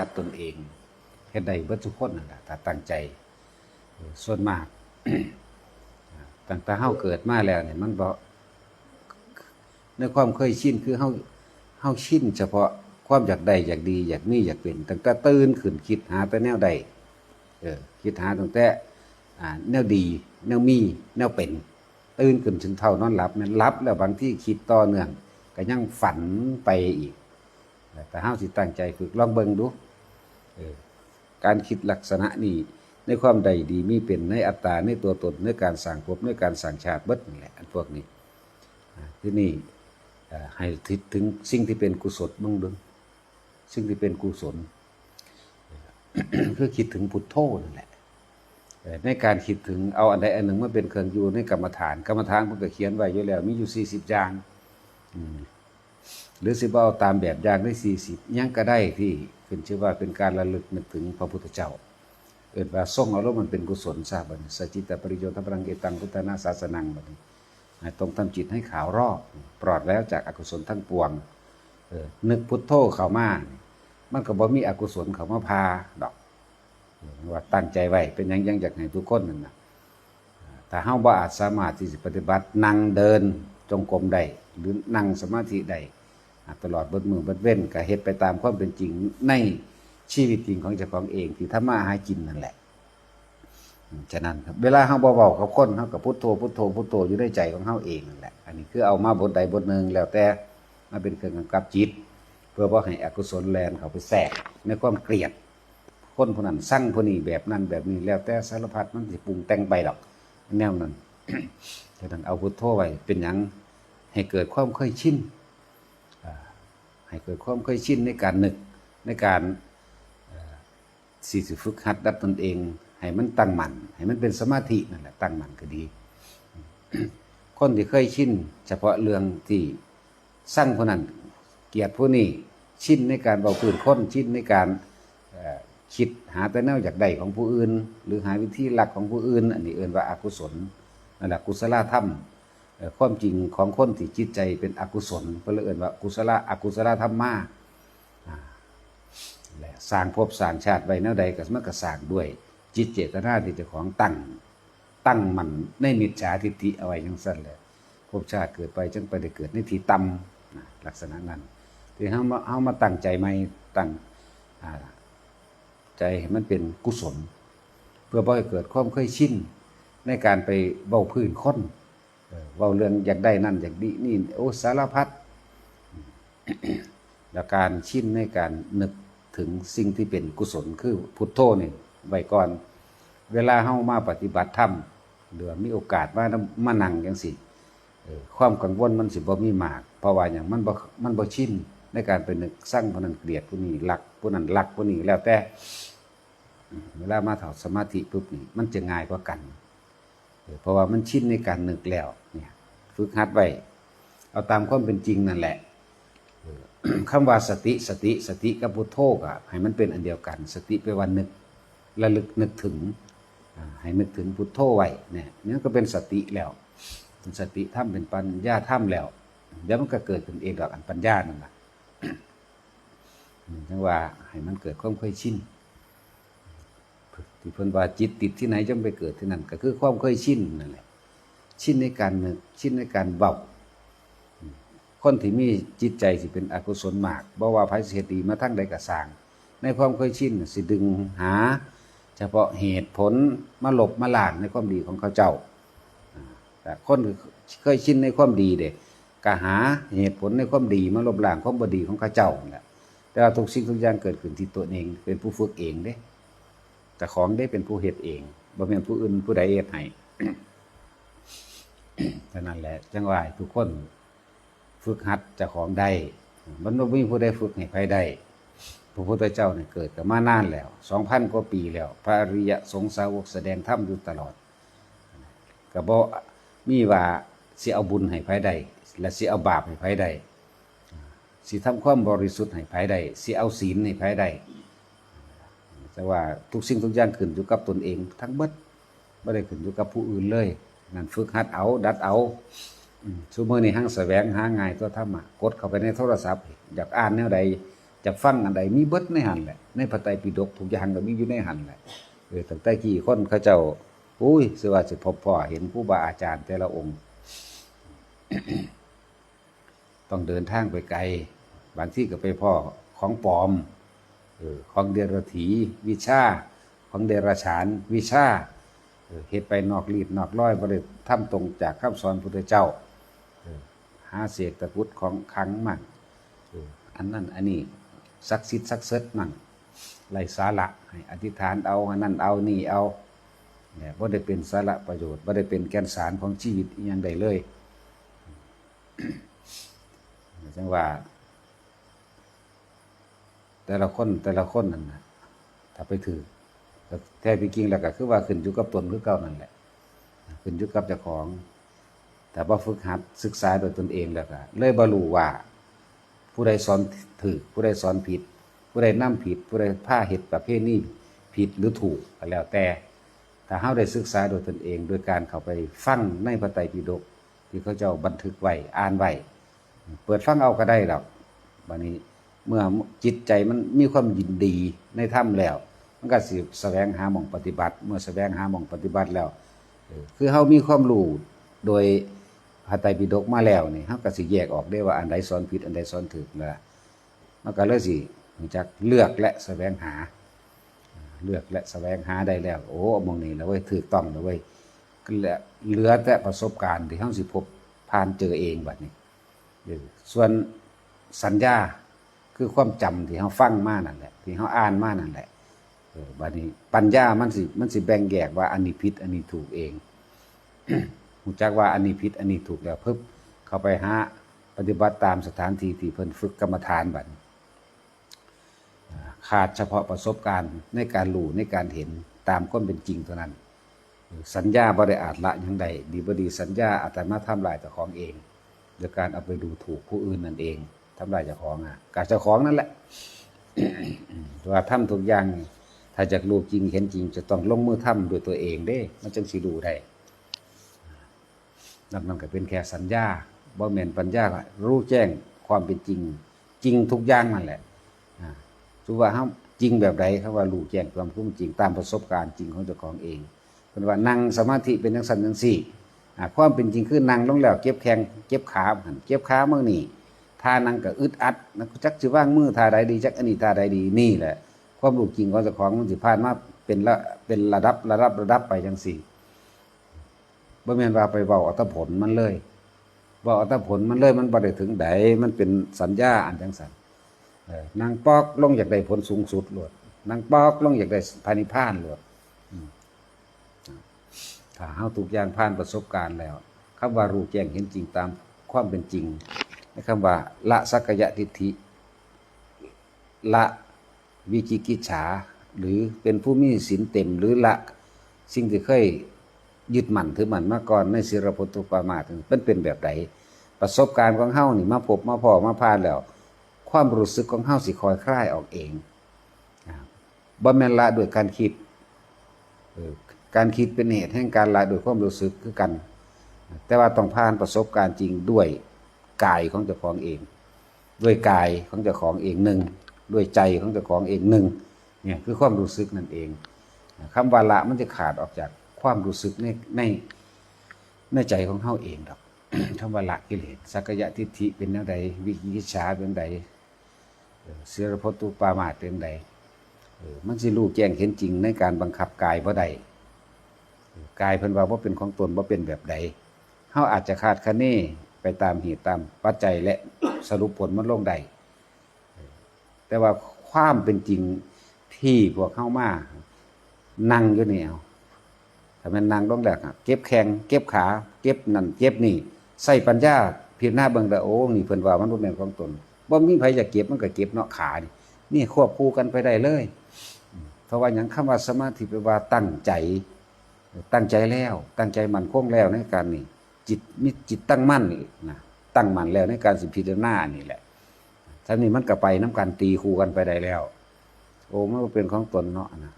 ดัดตนเองเฮ็ดได้เบิดทุกคนนั่นแหละถ้าตั้งใจส่วนมากตั้งแต่เฮาเกิดมาแล้วเนี่ยมันบ่ในความเคยชินคือเฮาเฮาชินเฉพาะความอยากได้อยากดีอยากมีอยากเป็นตั้งแต่ตื่นขึ้นคิดหาแต่แนวใดเออคิดหาตั้งแต่แนวดีแนวมีแนวเป็นตื่นขึ้นถึงเท่านอนหลับเนี่ยหลับแล้วบางที่คิดต่อเนื่องก็ยังฝันไปอีกแต่เฮาสิตั้งใจฝึกลองเบิ่งดู การคิดลักษณะนี้ในความใดดีมีเป็นในอัตตาในตัวตนในการสั่งภพในการสั่งชาติเบิดนี่แหละอันพวกนี้ที่นี่ให้คิดถึงสิ่งที่เป็นกุศลบ้างดึงสิ่งที่เป็นกุศลคือคิดถึงพุทโธนั่นแหละในการคิดถึงเอาอันใดอันหนึ่งมาเป็นเครื่องอยู่ในกรรมฐานกรรมฐานมันก็เขียนไว้อยู่แล้วมีอยู่40อย่างอืม หรือสิบเอาตามแบบอย่างได้40ยังก็ได้ที่ขึ้นชื่อว่าเป็นการระลึกนึกถึงพระพุทธเจ้า เอิดว่าส่งอารมณ์มันเป็นกุศลทราบบันสจิตปริโยธพลังเอตังพุทธนาศาสนังบันี้ให้ตรงทำจิตให้ขาวรอบปลอดแล้วจากอากุศลทั้งปวงเออนึกพุทโธเข้ามามันก็บ่มีอกุศลเข้ามาพาดอกว่าตั้งใจไว้เป็นยังยังอยากให้ทุกคนนั่นน่ะถ้าเฮาบ่อาจสามารถที่จะปฏิบัตินั่งเดิน จงกรมได้หรือนั่งสมาธิได้ตลอดเบิดมือเบิดเว้นก็เฮ็ดไปตามความเป็นจริงในชีวิตจริงของเจ้าของเองที่ทำมาหากินนั่นแหละฉะนั้นครับเวลาเฮาเบาๆกับคนเฮากับพุทโธพุทโธพุทโธอยู่ในใจของเฮาเองนั่นแหละอันนี้คือเอามาบทใดบทหนึ่งแล้วแต่มาเป็นเครื่องกำกับจิต เพื่อบ่ให้อกุศลแลนเขาไปแทรกในความเกลียด คนผู้นั้นสั่งผู้นี้แบบนั้นแบบนี้แล้วแต่สารพัดมันสิปรุงแต่งไปดอก แนวนั้น ฉะนั้นเอาพุทโธไว้เป็นหยังให้เกิดความเคยชินให้เกิดความเคยชินในการนึกในการสี่สิฝึกหัดดัดตนเอง ให้มันตั้งมั่นให้มันเป็นสมาธินั่นแหละตั้งมั่นก็ดี คนที่เคยชินเฉพาะเรื่องที่สร้างคนนั้นเกียดผู้นี้ชินในการเบาพื้นค้นชินในการคิดหาแต่แนวอยากได้ของผู้อื่น หรือหาวิธีหลักของผู้อื่น อันนี้เอ่นว่าอากุศล นั่นแหละกุศลธรรมเอ่อความจริงของคนที่จิตใจเป็นอกุศลเพื่อเอ่นว่ากุศลอกุศลธรรมมาสร้างภพสร้างชาติไว้แนวใดก็มันก็สร้างด้วย จิตเจตนาที่เจ้าของตั้งตั้งมันในมิจฉาทิฏฐิเอาไว้จังซั่นแหละภพชาติเกิดไปจึงไปได้เกิดในที่ต่ำลักษณะนั้นที่เฮามาเฮามาตั้งใจใหม่ตั้งใจให้มันเป็นกุศล เพื่อบ่ให้เกิดความเคยชิน ในการไปเว้าพื้นคนเออเว้าเรื่องอยากได้นั่นอยากดีนี่โอ้สารพัดและการชินในการนึกถึงสิ่งที่เป็นกุศลคือพุทโธนี่ไว้ก่อน เวลาเฮามาปฏิบัติธรรมหรือมีโอกาสมามานั่งจังซี่เอ่อความกังวลมันสิบ่มีมาก เพราะว่าหยังมันบ่มันบ่ชินในการไปนึกสร้างผู้นั้นเกลียดผู้นี้รักผู้นั้นรักผู้นี้แล้วแต่เวลามาถอดสมาธิปุ๊บนี่มันจะง่ายกว่ากัน เพราะว่ามันชินในการนึกแล้วเนี่ยฝึกหัดไว้เอาตามความเป็นจริงนั่นแหละคำว่าสติสติสติกับพุทโธก็ให้มันเป็นอันเดียวกัน สติไปวันนึกระลึกนึกถึงให้นึกถึงพุทโธไว้เนี่ยนี่ก็เป็นสติแล้วเป็นสติถ้ำเป็นปัญญาถ้ำแล้วเดี๋ยวมันก็เกิดขึ้นเองดอกอันปัญญานั่นแหละจังว่าให้มันเกิดความเคยชิน ที่เพิ่นว่าจิตติดที่ไหนจงไปเกิดที่นั่นก็คือความเคยชินนั่นแหละชินในการนึกชินในการเบาคนที่มีจิตใจสิเป็นอกุศลมากบ่ว่าภัยเสียดีมาทั้งใดก็สาง ในความเคยชินสิดึงหา เฉพาะเหตุผลมาหลบมาหลางในความดีของเขาเจ้าแต่คนเคยชินในความดีเด็กก็หาเหตุผลในความดีมาลบล้างความบดีของเขาเจ้าแหละแต่ว่าทุกสิ่งทุกอย่างเกิดขึ้นที่ตัวเอง เป็นผู้ฝึกเองเด้ แต่ของได้เป็นผู้เหตุเองบ่แม่นผู้อื่นผู้ใดเฮ็ดให้เท่านั้นแหละ จังหว่าให้ทุกคนฝึกหัดจ้าของได้มันบ่มีผู้ใดฝึกให้ใครได้พระพุทธเจ้าเนี่ยเกิดกันมานานแล้วสองพันกว่าปีแล้ว พระอริยสงสาวกแสดงธรรมอยู่ตลอดก็บ่มีว่าสิเอาบุญให้ไผได้และสิเอาบาปให้ไผได้สิทำความบริสุทธิ์ให้ไผได้สิเอาศีลให้ไผได้ แต่ว่าทุกสิ่งทุกอย่างขึ้นอยู่กับตนเอง ทั้งเบิดบ่ได้ขึ้นอยู่กับผู้อื่นเลยนั่นฝึกหัดเอา ดัดเอาอืมชั่วโมงนี้ห้างแสวงหาง่ายตัวธรรมะกดเข้าไปในโทรศัพท์ อยากอ่านแนวใดจะฟังอันใดมีเบิดในหันแหละในพระไตรปิฎกทุกอย่างก็มีอยู่ในหันแหละเออตั้งแต่กี่คนเขาเจ้าอุ้ยสว่าสิพบพ่อเห็นผู้บาอาจารย์แต่ละองค์ ต้องเดินทางไปไกล บางที่ก็ไปพ่อของปลอม ของเดรถีวิชา ของเดรฉานวิชาเออเฮ็ดไปนอกลีดนอกร้อยบ่ได้ทำตรงจากคำสอนพุทธเจ้าออหาเศษตะพุทธของครั้งมั่งอออันนั้นอันนี้ศักดิ์สิทธิ์ศักดิ์เสริฐมั่งไรสาระให้อธิษฐานเอาอันนั้นเอานี่เอาเนี่ยบ่ได้เป็นสาระประโยชน์บ่ได้เป็นแก่นสารของชีวิตอหยังใดเลยจังว่า แต่ละคนแต่ละคนนั่นนะถ้าไปถือแท้จริงแล้วก็คือว่าขึ้นอยู่กับตนคือเก่านั่นแหละขึ้นอยู่กับเจ้าของ แต่ว่าฝึกหัดศึกษาโดยตนเองแล้วก็เลยบรรลุว่า ผู้ใดสอนถือผู้ใดสอนผิด ผู้ใดนำผิด ผู้ใดผ้าเหตุประเภทนี้ผิดหรือถูกก็แล้วแต่ถ้าเฮาได้ศึกษาโดยตนเอง โดยการเข้าไปฟังในพระไตรปิฎกที่เขาเจ้าบันทึกไว้อ่านไว้เปิดฟังเอาก็ได้หรอกบัดนี้ เมื่อจิตใจมันมีความยินดีในถ้ำแล้ว มันก็สิแสวงหาหม่องปฏิบัติ เมื่อแสวงหาหม่องปฏิบัติแล้วคือเฮามีความรู้โดยพระไตรปิฎกมาแล้วนี่เฮาก็สิแยกออกได้ว่าอันใดสอนผิดอันใดสอนถูกแล้วมันก็เลยสิรู้จักเลือกและแสวงหา เลือกและแสวงหาได้แล้ว โอ้หมองนี้แล้วเว้ยถูกต้องแล้วเว้ยเหลือเหลือแต่ประสบการณ์ที่เฮาสิพบผ่านเจอเองบัดนี้ส่วนสัญญา คือความจำที่เขาฟังมานั่นแหละที่เขาอ่านมานั่นแหละเออบัดนี้ปัญญามันสิมันสิแบ่งแยกว่าอันนี้ผิดอันนี้ถูกเองหูจักว่าอันนี้ผิดอันนี้ถูกแล้วเพิ่มเข้าไปหาปฏิบัติตามสถานที่ที่เพิ่นฝึกกรรมฐานบัดขาดเฉพาะประสบการณ์ในการรู้ในการเห็นตามความเป็นจริงเท่านั้น สัญญาบ่ได้อาจละยังใดดีบดีสัญญาอาจจะมาทำลายเจ้าของเองโดยการเอาไปดูถูกผู้อื่นนั่นเอง ทำลายเจ้าของอะการเจ้าของนั่นแหละว่าทำทุกอย่าง ถ้าจากรู้จริงเห็นจริง จะต้องลงมือทำด้วยตัวเองเด้ มันจึงสิรู้ได้นั่นมันก็เป็นแค่สัญญาบ่แม่นปัญญาก็รู้แจ้งความเป็นจริง จริงทุกอย่างนั่นแหละถือว่าเฮาจริงแบบใดเขาว่ารู้แจ้งความคุ้มจริงตามประสบการณ์จริงของเจ้าของเองเพิ่นว่านั่งสมาธิเป็นจังซั่นจังซี่ความเป็นจริงคือนั่งลงแล้วเก็บแข้งเก็บขาหั่นเก็บขาเมื่อนี่ ท่านั่งก็อึดอัดนะจักสิว่างมือท่าใดดี จักอันนี้ท่าใดดีนี่แหละ ความรู้จริงของเจ้าของมันสิผ่านมาเป็นละเป็นระดับระดับระดับไปจังสี่บ่แม่นว่าไปเว้าอาแตผลมันเลยเว้าอาแตผลมันเลยมันบ่ได้ถึงใดมันเป็นสัญญาอันจังซั่นนางปอกลงอยากได้ผลสูงสุดโลดนางปอกลงอยากได้พานิพพานโลดถ้าเฮาทุกอย่างผ่านประสบการณ์แล้วคำว่ารู้แจ้งเห็นจริงตามความเป็นจริง คำว่า ละสักกายทิฏฐิ ละวิจิกิจฉา หรือเป็นผู้มีศีลเต็ม หรือละสิ่งที่เคยยึดมั่นถือมั่นมาก่อนในศิรพตุปามาถึงเป็นเป็นแบบใดประสบการณ์ของเฮานี่มาพบมาพอมาผ่านแล้ว ความรู้สึกของเฮาสิคอยคลายออกเองบ่แม่นละด้วยการคิดการคิดเป็นเหตุแห่งการละโดยความรู้สึกคือกัน แต่ว่าต้องผ่านประสบการณ์จริงด้วย กายของเจ้าของเอง ด้วยกายของเจ้าของเองหนึ่งด้วยใจของเจ้าของเองหนึ่งเนี่ยคือความรู้สึกนั่นเองคำว่าละมันจะขาดออกจากความรู้สึกในในในใจของเฮาเองดอกคำว่าละกิเลสสักกายทิฏฐิเป็นแนวใดวิกิจฉาเป็นใดเสือพตุปามาเป็นใดมันสิรู้แจ้งเห็นจริงในการบังคับกายบ่ได้เออกายเพิ่นว่าบ่เป็นของตนบ่เป็นแบบใดเฮาอาจจะคาดคะเน ไปตามเหตุตามปัจจัยและสรุปผลมันลงได้แต่ว่าความเป็นจริงที่พวกเข้ามานั่งอยู่นี่เอาถ้ามันนั่งลงแล้วอะเก็บแข้งเก็บขา เก็บนั่นเก็บนี่ ใส่ปัญญาพิจารณาเบิ่งแล้วโอ้นี่เพิ่นว่ามันบ่แม่นของตนบ่มีไผจะเก็บมันก็เก็บเนาะขานี่นี่ควบคู่กันไปได้เลยเพราะว่าอย่างคำว่าสมาธิแปลว่าตั้งใจ ตั้งใจแล้ว ตั้งใจมันคงแล้วในการนี่ จิตมีจิตตั้งมั่นนะตั้งมั่นแล้วในการสิพิจารณานี่แหละท่านี้มันก็ไปน้ำกันตีคู่กันไปได้แล้ว โอ้มันบ่เป็นของตนเนาะนะ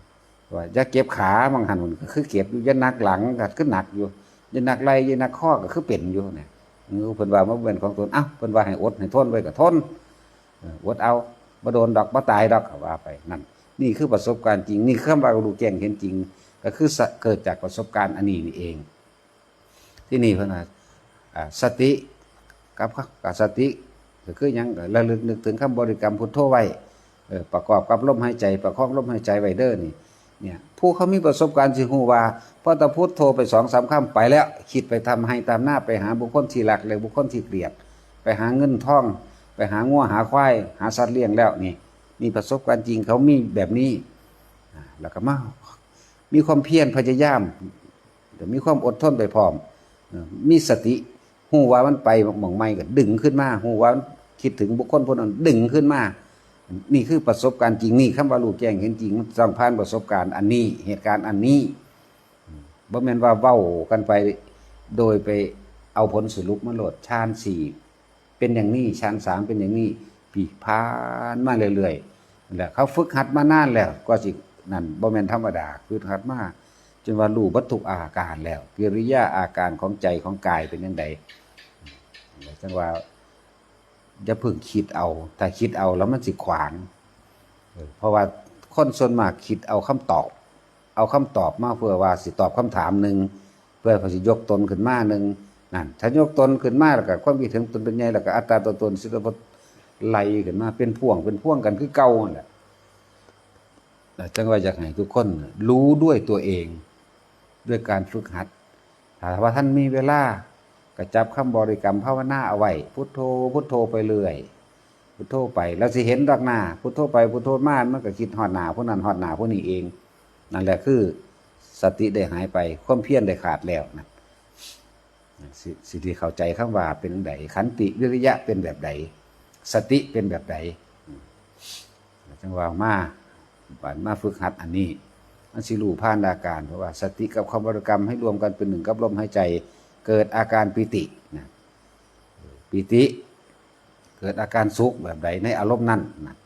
ว่าอย่าเก็บขาบางหันมันก็คือเก็บอยู่ย่านักหลังก็คือหนักอยู่ย่านักไหลย่านักข้อก็คือเป็นอยู่เนี่ยเออเพิ่นว่ามันเป็นของตนอ้าเพิ่นว่าให้อดให้ทนไว้ก็ทนอดเอาบ่โดนดอกบ่ตายดอกว่าไปนั่นนี่คือประสบการณ์จริง นี่คือคำว่ารู้แจ้งเห็นจริง ก็คือเกิดจากประสบการณ์อันนี้นี่เอง ที่นี่เพิ่นว่าสติกับกับสติก็คือยังระลึกนึกถึงคำบริกรรมพุทโธไว้เอประกอบกับลมหายใจ ประคองลมหายใจไว้เด้อนี่เนี่ยผู้เขามีประสบการณ์สิฮู้ว่าพอตะพุทโธไปสองสามคำไปแล้ว คิดไปทำให้ตามหน้าไปหาบุคคลที่รักหรือบุคคลที่เกลียด ไปหาเงินทอง ไปหางัวหาควายหาสัตว์เลี้ยงแล้วนี่มีประสบการณ์จริงเขามีแบบนี้แล้วก็มามีความเพียรพยายามเดี๋ยวมีความอดทนไปพร้อม มีสติหูว่ามันไปหมองไม่ก็ดึงขึ้นมาหูว่ามันคิดถึงบุคคลคนนั้นดึงขึ้นมา นี่คือประสบการณ์จริงนี่คำว่ารู้แจ้งเห็นจริงมันต้องผ่านประสบการณ์อันนี้เหตุการณ์อันนี้บ่แม่นว่าเว้ากันไปโดยไปเอาผลสรุปมาโหลดชานสี่เป็นอย่างนี้ชั้นสามเป็นอย่างนี้ปีผ่านมาเรื่อยๆแหละเขาฝึกหัดมานานแล้ว ก็สินั่นบ่แม่นธรรมดาฝึกหัดมา จนว่ารู้วัตถุอาการแล้ว กิริยาอาการของใจของกายเป็นยังไงจังว่าจะพึ่งคิดเอาถ้าคิดเอาแล้วมันสิขวางเพราะว่าคนส่วนมากคิดเอาคำตอบ เอาคำตอบมาเพื่อว่าสิตอบคำถามหนึ่งเพื่อเขาสิยกตนขึ้นมาหนึ่งนั่นถ้ายกตนขึ้นมาแล้วก็ความคิดถึงตนเป็นไงแล้วก็อัตราตัวตนสิทธิพจน์ไล่ขึ้นมาเป็นพ่วงเป็นพ่วงกันคือเก่านั่นแหละจังว่าอยากให้ทุกคนรู้ด้วยตัวเอง ด้วยการฝึกหัดถ้าว่าท่านมีเวลาก็จับคำบริกรรมภาวนาเอาไว้พุทโธพุทโธไปเรื่อยพุทโธไปแล้วสิเห็นดอกหน้าพุทโธไปพุทโธมามันก็คิดหอดหนาผู้นั้นหอดหนาผู้นี้เอง นั่นแหละคือสติได้หายไปความเพียรได้ขาดแล้วนะสสิที่เข้าใจคำว่าเป็นไดขันติวิริยะเป็นแบบใดสติเป็นแบบใดจังว่ามาบานมาฝึกหัดอันนี้ มันสิรู้ผ่านอาการเพราะว่า สติกับความบริกรรมให้รวมกันเป็นหนึ่งกับลมหายใจ เกิดอาการปิตินะปิติ เกิดอาการสุขแบบใดในอารมณ์นั้นนะ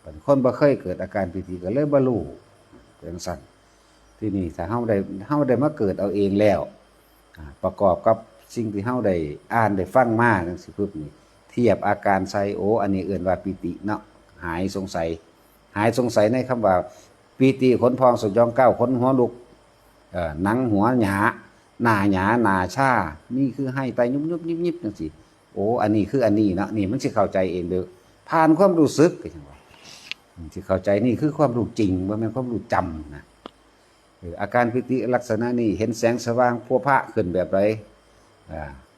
เป็นคนบ่เคยเกิดอาการปิติก็เลยบ่รู้เป็นสั่นที่นี่ถ้าเฮาได้เฮาได้มาเกิดเอาเองแล้วประกอบกับสิ่งที่เฮาได้อ่านได้ฟังมาจังซี่ปึ๊บนี่เทียบอาการไซโออันนี้เอื่นว่าปิติเนาะหายสงสัย หายสงสัยในคำว่า ปีติขนพองสยองเก้าขนหัวลุกเอ่อหนังหัวหยาหน้าหยาหน้าชานี่คือให้ไปยุบยุบยิบยิบจังสิโอ้อันนี้คืออันนี้เนาะนี่มันสิเข้าใจเองเด้อผ่านความรู้สึกก็จังว่าอืมสิเข้าใจนี่คือความรู้จริงบ่แม่นความรู้จำนะอาการปิติลักษณะนี้เห็นแสงสว่างพัวพระขึ้นแบบไร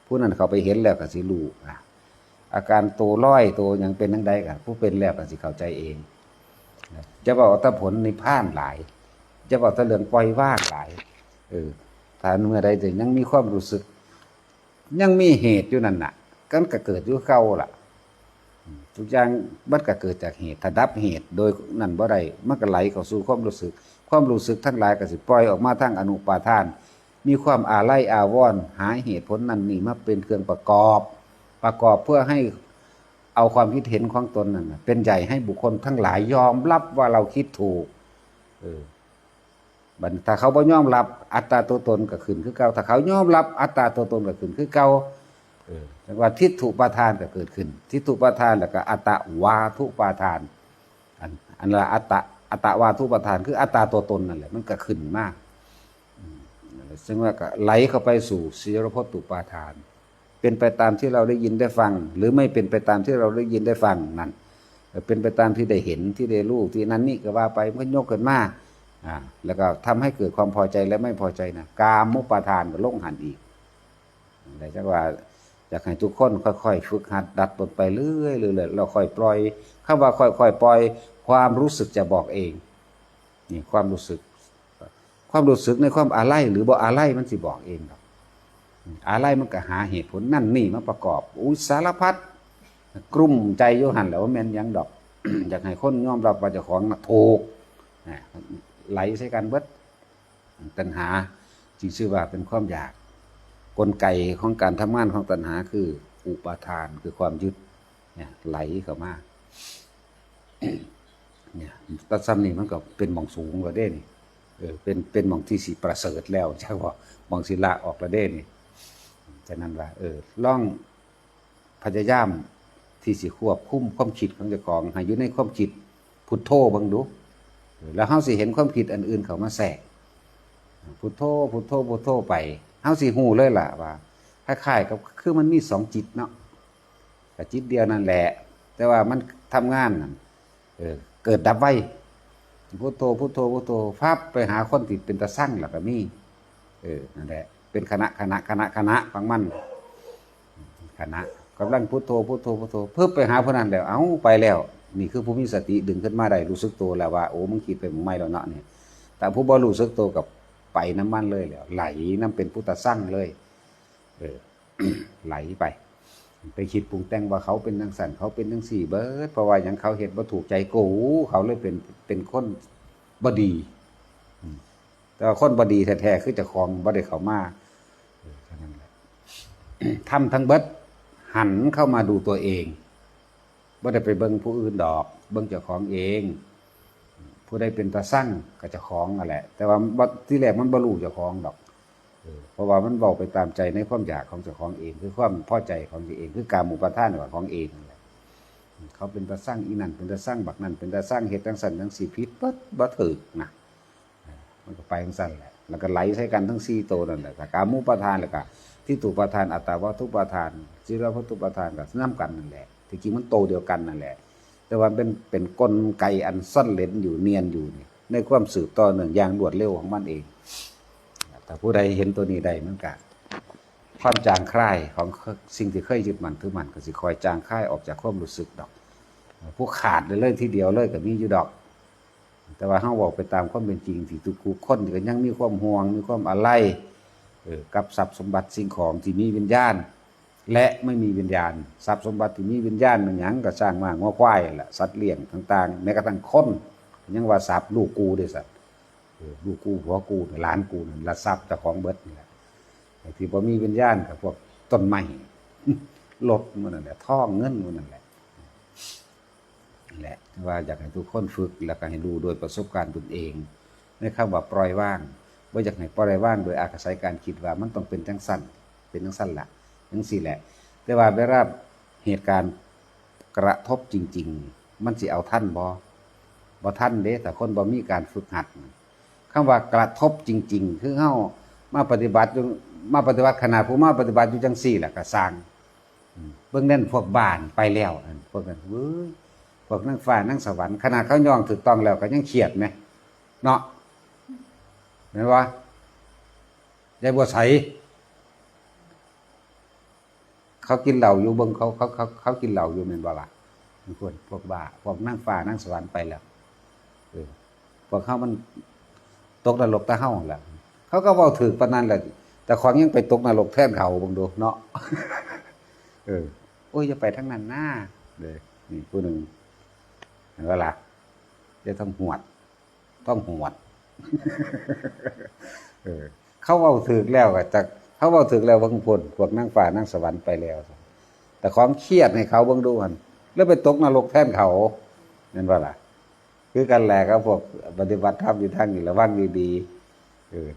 ผู้นั้นเขาไปเห็นแล้วก็สิรู้อาการโตร้อยโตยังเป็นทั้งใดก็ผู้เป็นแล้วก็สิเข้าใจเอง จะบอกว่าผลในพานหลาย จะบอกแตาเรื่องปล่อยว่างหลาย เออถ้าเมื่อใดแต่ยังมีความรู้สึก ยังมีเหตุอยู่นั่นน่ะกันก็เกิดอยู่เก่าล่ะ ทุกอย่างมันก็เกิดจากเหตุถ้าดับเหตุโดยนั่นบ่ได้มันก็ไหลเข้าสู่ความรู้สึก ความรู้สึกทั้งหลายก็สิปล่อยออกมาทางอนุปาทาน มีความอาลัยอาวรณ์หาเหตุผลนั่นนี่มาเป็นเครื่องประกอบ ประกอบเพื่อให้ เอาความคิดเห็นของตนนั่นเป็นใหญ่ให้บุคคลทั้งหลายยอมรับว่าเราคิดถูก เออบัดถ้าเขาบ่ยอมรับอัตตาตัวตนก็ขึ้นคือเก่าถ้าเขายอมรับอัตตาตัวตนก็ขึ้นคือเก่าเออแต่ว่าทิฏฐุปาทานก็เกิดขึ้น ทิฏฐุปาทานแล้วก็อัตตวาทุปาทาน อันอันละอัตตะอัตตวาทุปาทาน คืออัตตาตัวตนนั่นแหละมันก็ขึ้นมากซึ่งว่าก็ไหลเข้าไปสู่สีรพตุปาทาน เป็นไปตามที่เราได้ยินได้ฟัง หรือไม่เป็นไปตามที่เราได้ยินได้ฟังนั่นเป็นไปตามที่ได้เห็นที่ได้รู้ที่นั้นนี่ก็ว่าไปมันก็ยกขึ้นมาอ่าแล้วก็ทำให้เกิดความพอใจและไม่พอใจนะกามมุปาทานก็ล่งหันอีกแต่จังว่าอยากให้ทุกคนค่อยๆฝึกหัดดัดตนไปเรื่อยๆเรื่อยเราค่อยปล่อยคำว่าค่อยๆปล่อย ความรู้สึกจะบอกเองนี่ความรู้สึก ความรู้สึกในความอาลัยหรือบ่อาลัยมันสิบอกเองครับ อะไรมันก็หาเหตุผลนั่นนี่มาประกอบอุยสารพัดกลุ่มใจโยหันแหล้วว่าแมนยังดอกอยากให้คนยอมรับว่าจ้าของถูกไหลใส่กันเบิดตัณหาจึงชื่อว่าเป็นความอยาก กลไกของการทำงานของตัณหาคืออุปาทานคือความยึดเนี่ยไหลเข้ามาเนี่ยตัดซ้ำนี่มันก็เป็นมองสูงกว่าเด้นี่เออเป็นเป็นมองที่สีประเสริฐแล้วใช่ป่ะมองศิละออกละเด้นี่ ฉะนั้นว่าเออล่องพยายามที่สิควบคุมความคิดของเจ้าของให้อยู่ในความคิดพุทโธบังดูแล้วเฮาสิเห็นความคิดอันอื่นเขามาแทรกพุทโธพุทโธพุทโธไปเฮาสิฮู้เลยล่ะว่าคล้ายๆกับคือมันมีสองจิตเนาะแต่จิตเดียวนั่นแหละ แต่ว่ามันทำงานนั่นเออเกิดดับไวพุทโธพุทโธพุทโธภาพไปหาคนที่เป็นตาสั่งล่ะก็มีเออนั่นแหละ เป็นคณะคณะคณะคณะฟังมันคณะกำลังพุทโธพุทโธพุทโธเพิ่มไปหาผู้นั้นแล้วเอ้าไปแล้ว นี่คือผู้มีสติดึงขึ้นมาได้รู้สึกตัวแล้วว่าโอ้มึงคิดไปมึงไม่แล้วเนาะเนี่ยแต่ผู้บ่รู้สึกตัวกับไปน้ำมันเลยแล้วไหลน้ำเป็นพุทธสั่งเลย เออไหลไป ไปคิดปรุงแต่งว่าเขาเป็นนังสันเขาเป็นนังสี่เบิร์ดเพราะว่าอย่างเขาเห็นว่าถูกใจกูเขาเลยเป็นเป็นคนบดีแต่คนบดีแท้ๆคือจะคลองบ่ได้เขามาเออเท่านั้นแหละ ทำทั้งเบิดหันเข้ามาดูตัวเองบ่ได้ไปเบิ่งผู้อื่นดอก เบิ่งเจ้าของเอง ผู้ใดเป็นตาสั่งก็เจ้าของนั่นแหละ แต่ว่าที่แรกมันบ่รู้เจ้าของดอกเพราะว่ามันเว้าไปตามใจในความอยากของเจ้าของเอง คือความพอใจของตัวเอง คือการมุปทานของเองนั่นแหละเขาเป็นตาสั่งอีนั่นเป็นตาสั่งบักนั่นเป็นตาสั่งเฮ็ดจังสั่นจังสี่พิษบ่บ่ถึกนะมันก็ไปทั้งสั้นแหละแล้วก็ไหลใช้กันทั้งสี่ตัวนั่นแหละแต่กามุปทานแล้วก็ ที่ตุปทานอัตตาวัตถุปทานจิรวัตถุปทานก็น้ำกันนั่นแหละที่จริงมันโตเดียวกันนั่นแหละ แต่ว่าเป็นเป็นกลไกอันซ่อนเลนอยู่เนียนอยู่นี่ในความสืบต่อเนื่องอย่างรวดเร็วของมันเองแต่ผู้ใดเห็นตัวนี้ได้มันก็ความจางคลายของสิ่งที่เคยยึดมันถือมันก็สิคอยจางคลายออกจากความรู้สึกดอกผู้ขาดเลยเลยทีเดียวเลยก็มีอยู่ดอก แต่ว่าเฮาบอกไปตามความเป็นจริงที่ทุกคนก็ยังมีความห่วงมีความอะไร กับทรัพย์สมบัติสิ่งของที่มีวิญญาณ และไม่มีวิญญาณ ทรัพย์สมบัติที่มีวิญญาณมันหยังก็สร้างมางัวควายแหละสัตว์เลี้ยงต่างๆแม้กระทั่งคนยังว่าทรัพย์ลูกกูด้สัตว์ลูกกูผัวกูหลานกูนั่นละทรัพย์เจ้าของเบิดนี่แหละที่บ่มีวิญญาณกับพวกต้นไม้รถมันนั่นแหละท่องเงินมันนั่นแหละแหละว่าอยากให้ทุกคนฝึกแล้วก็ให้รู้โดยประสบการณ์ตนเองในคำว่าปล่อยว่าง ว่าอยากให้ปล่อยว่างโดยอาศัยการคิดว่ามันต้องเป็นจังสั้นเป็นจังสั้นละจังสี่แหละ แต่ว่าเวลาเหตุการณ์กระทบจริง ๆ มันสิเอาท่านบอบอท่านเด้แต่คนบ่มีการฝึกหัดคำว่ากระทบจริง ๆ คือเฮามาปฏิบัติมาปฏิบัติขนาดผู้มาปฏิบัติอยู่จังสี่แหละก็สร้างเบื้องนั้นพวกบ้านไปแล้วพวกนั้นเว้ยพวกนั่งฟ้านั่งสวรรค์ขนาดเขาย่องถูกต้องแล้วก็ยังเขียดไหมเนาะ เห็นว่ายายบัวใสเขากินเหล้าอยู่เบิ่งเขาเขาเขาเขากินเหล้าอยู่เมนบ่ล่ะมีคนพวกบ้าพวกนั่งฟ้านั่งสวรรค์ไปแล้วเออพวกเขามันตกนรกตะเฮาแหละเขาก็เว้าถือปนนั้นแหละแต่ของยังไปตกนรกแทนเขาบิ่งดูเนาะเออโอ้ยจะไปทั้งนั้นหน้าเลยนี่ผู้หนึ่งเห็นว่าล่ะจะต้องหวด ต้องหวด เออ เขาเว้าถึกแล้วก็จะเขาเว้าถึกแล้วบางคนพวกนั่งฝ่านั่งสวรรค์ไปแล้ว แต่ของเครียดให้เขาเบิ่งดูมันแล้วไปตกนรกแทนเขาเห็นว่าล่ะ คือกันแหละครับพวกปฏิบัติธรรมอยู่ทางนี้ระวังดีๆเออ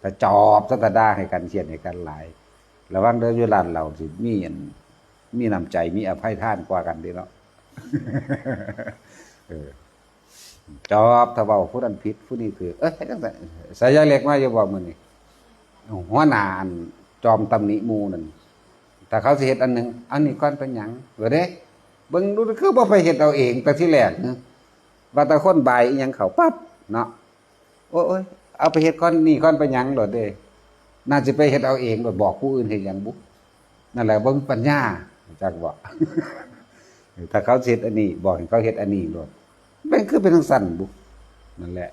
แต่จอบสักดาให้กันเขียนให้กันหลายระวังเดินอยู่ลานเราสิมีอันมีน้ำใจมีอภัยท่านกว่ากันดีเนาะ เออ จอบถ้าเว้าผู้นั้นผิดผู้นี้คือเอ้ยจังซั่สายยาเล็กมาอยู่บ่มื้อนี้หัวหน้าอันจอมตำหนิมูนั่นถ้าเขาสิเฮ็ดอันหนึ่งอันนี้ก่อนเป็นหยังเด้อเด้เบิ่งดูคือบ่ไปเฮ็ดเอาเองแต่ที่แรกนะว่าแต่คนบยังเขาปั๊บเนาะโอ้ยเอาไปเฮ็ดก่อนนี่ก่อนเป็นหยังโลดเด้น่าสิไปเฮ็ดเอาเองโลดบอกผู้อื่นเฮ็ดหยังบุนั่นแหละบิ่งปัญญาจักบอกถ้าเขาเฮ็ดอันนี้บอกเขาเฮ็ดอันนี้โลดเป็น คือเป็นทางสั้นบุนั่นแหละ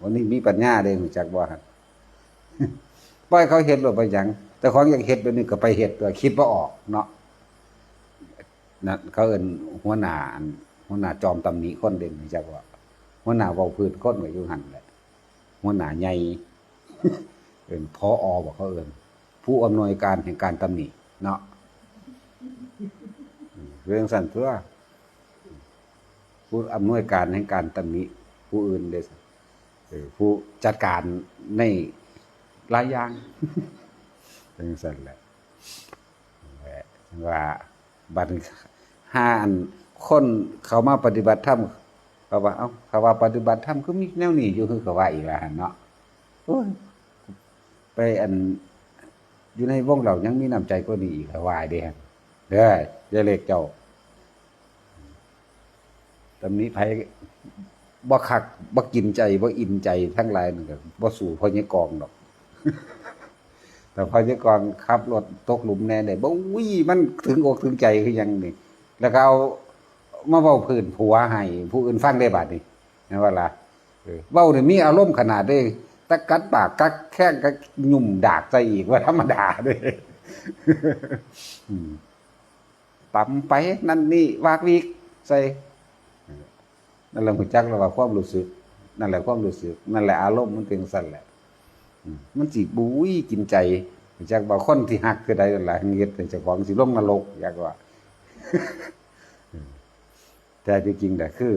วันนี้มีปัญญาเด้รู้จักบ่ครับปล่อยเขาเฮ็ดโลดไปหยังแต่ของอยากเฮ็ดเดี๋ยวนี้ก็ไปเฮ็ดตัวคิดบ่าออกเนาะนั่นเขาเอินหัวหน้าหัวหน้าจอมตำหนิคนเด่นรู้จักว่าหัวหน้าเว้าพื้นคนก็อยู่หันแหละหัวหน้าใหญ่เอินพออบอกเขาเอินผู้อำนวยการแห่งการตำหนิเนาะเรื่องสั่นตัว ผู้อำนวยการให้การตำหนิผู้อื่นเลยเออผู้จัดการในหลายอย่างเรื่องสั่นแหละแหละว่าบัดนหาอันคนเขามาปฏิบัติธรรมเขาว่า เอ้าเขาว่าปฏิบัติธรรมก็มีแนวนี้อยู่คือเขาว่าอีกแล้วเนาะไปอันอยู่ในวงเรายังมีน้ำใจก็ดีอีกเขาว่าเด้เด้อยาเล็กเจ้า ตำนี้ไผบ่คักบ่กินใจบ่อินใจทั้งหลายนั่นก็บ่สู่พ่อใหญ่กองดอก แต่พอเจ้ากองขับรถตกหลุมแน่เลยบ่วิมันถึงอกถึงใจคือยังนี่แล้วก็เอามาเว้าพื้นผัวให้ผู้อื่นฟังได้บาดนี้นะว่าล่ะเว้านี่มีอารมณ์ขนาดได้ตะกัดปากกักแข้งกักยุ่มดากใส่อีกว่าธรรมดาด้อืมปั๊มไปนั่นนี่วากวีกใส่ นั่นแหละหัวจักแล้วว่าความรู้สึก นั่นแหละความรู้สึก นั่นแหละอารมณ์มันเป็นสั่นแหละ มันสิบุ้ยกินใจหัวจากบางคนที่หักคือใดนั่นแหละเงียดเจ้าของสิลงนรกอยากว่า แต่จริงๆแต่คือ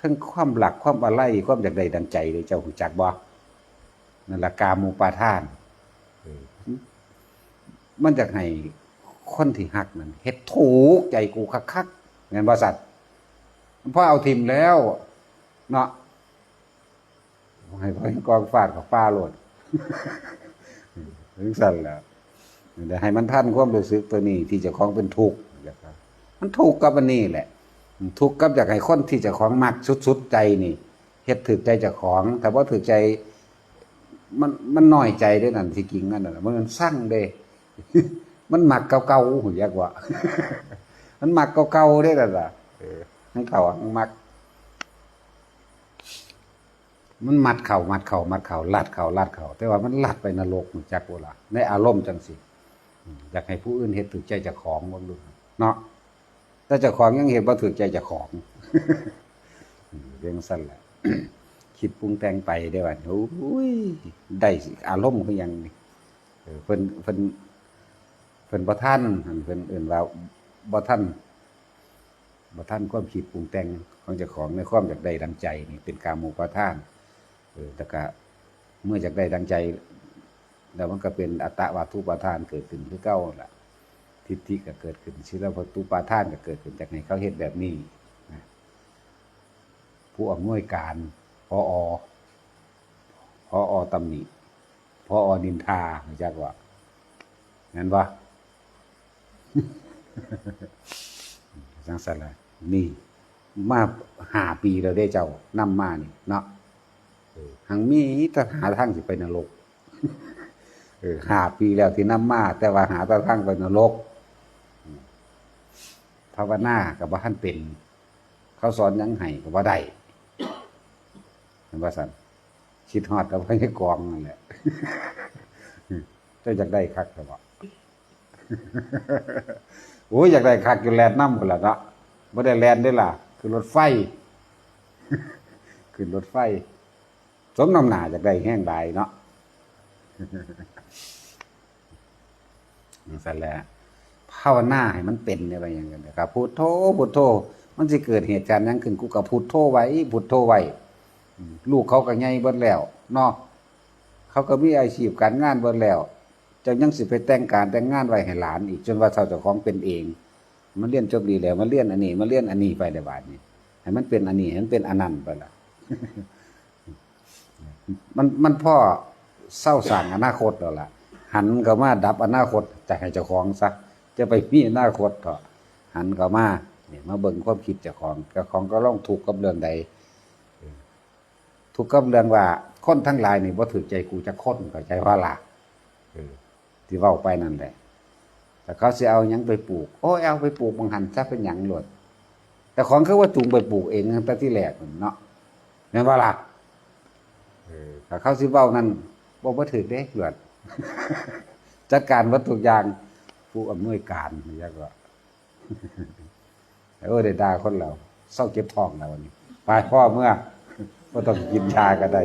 ทั้งความหลักความอะไรความอยากใดดังใจเลยเจ้าหูจักบ่นั่นแหละกามูปาทานมันจะให้คนที่หักนั่นเฮ็ดถูกใจกูคักๆเงินบริษัท พราะเอาทิมแล้วเนาะให้พ่อกองฟาดกับป้าโลดถึงสั่นแหล้วแต่ให้มันท่านความรู้สึกตัวนี้ที่จะคล้องเป็นทุกข์นะครับมันทุกข์กับอันนี้แหละ ทุกข์กับอยากให้คนที่จะของมักสุดๆใจนี่เฮ็ดถึกใจจะของ แต่ว่าถึกใจ มันมันน้อยใจด้วยนั่นที่จริงนั่นน่ะมันสร้างเด้มันหมักเก่าๆหูยากว่า มันหมักเก่าๆได้นั่ล่ะ เออทั้งเก่าทั้งมัก มันมัดเข่ามัดเข่ามัดเข่าลัดเข่าลัดเข่าแต่ว่ามันลัดไปนรกหูจักบ่ล่ะในอารมณ์จังสิอยากให้ผู้อื่นเฮ็ดถึกใจจ้าของบ่รู้เนาะถ้าจ้าของยังเห็นว่าถือใจจ้าของเรื่องสั้นแหละคิดปรุงแต่งไปได้ว่าโอ้ยได้อารมณ์เขายังนี่เพิ่นเพิ่นเพิ่นบ่ท่านหั่นเพิ่นเอื่นว่าบ่ท่าน บ่ท่านความคิดปรุงแต่งของเจ้าของในความอยากได้ดังใจนี่เป็นกามูปาท่านเออแต่ก็เมื่ออยากได้ดังใจ แล้วมันก็เป็นอัตตวาทุปาทานเกิดขึ้นคือเก่าล่ะ ทิฏฐิก็เกิดขึ้นชิลวัตตุปาทานก็เกิดขึ้นจากไหนเขาเฮ็ดแบบนี้ผู้อำนวยการพออพออตำหนิพออนินทารู้จักว่างั้นวะ จังสันละนี่ มาหาปีเราได้เจ้านำมานี่ เนาะเออหังมีแต่หาทางสิไปนรกเออหาปีแล้วที่นำมา แต่ว่าหาแต่ทางไปนรกภาวนากับว่าท่านเป็น เขาสอนยังไห้กับว่าได้เห็นว่าสันคิดฮอดกับว่าให้กองนั่นแหละเจ้าอยากได้คักแต่ว่า โอ้ยอยากได้คักอยู่แลนน้ำกันละเนาะไม่ได้แลนได้ล่ะ คือรถไฟคือรถไฟ สมน้ำหนาอยากได้แห้งใดเนาะนั่นแหละภาวนาให้มันเป็นเนี่ยไปอย่างนั้นนะครับพุทโธพุทโธมันจะเกิดเหตุการณ์ยังขึ้นกูกับพุทโธไว้พุทโธไว้ลูกเขาก็ใหญ่เบิดแล้วเนาะเขาก็มีอาชีพการงานเบิดแล้ว จะยังสิไปแต่งการแต่งงานไว้ให้หลานอีกจนว่าเท่าเจ้าของเป็นเอง มันเรียนจบดีแล้ว มันเรียนอันนี้ มันเรียนอันนี้ไปในบาทนี้ให้มันเป็นอันนี้ให้มันเป็นอันนั้นไปละมันมันพ่อเศร้าสั่งอนาคตแล้วล่ะ หันก็มาดับอนาคตจะให้เจ้าของซะจะไปมีอนาคตเถอะหันก็มาเนี่ยมาเบิ่งความคิดเจ้าของเจ้าของก็ร้องถูกกับเรื่องใดเออทุกกับเรื่องว่าคนทั้งหลายนี่บ่ถือใจกูจะค้นเข้าใจว่าล่ะ ที่เว้าไปนั่นแหละแต่เขาสิเอาหยังไปปลูก โอ้เอาไปปลูกบางหันซะเป็นหยังหลด แต่ของคือว่าจูงไปปลูกเองตั้งแต่ที่แรกเนาะแม่นว่าล่ะเออถ้าเขาสิเว้านั่นบ่บ่ถือเด้หลดจัดการวัตถุกอย่างผู้อำนวยการเรียกว่าเออได้ด่าคนเราเศร้าเก็บทองแล้ววันนี้ไปพ่อเมื่อก็ต้องกินยาก็ได้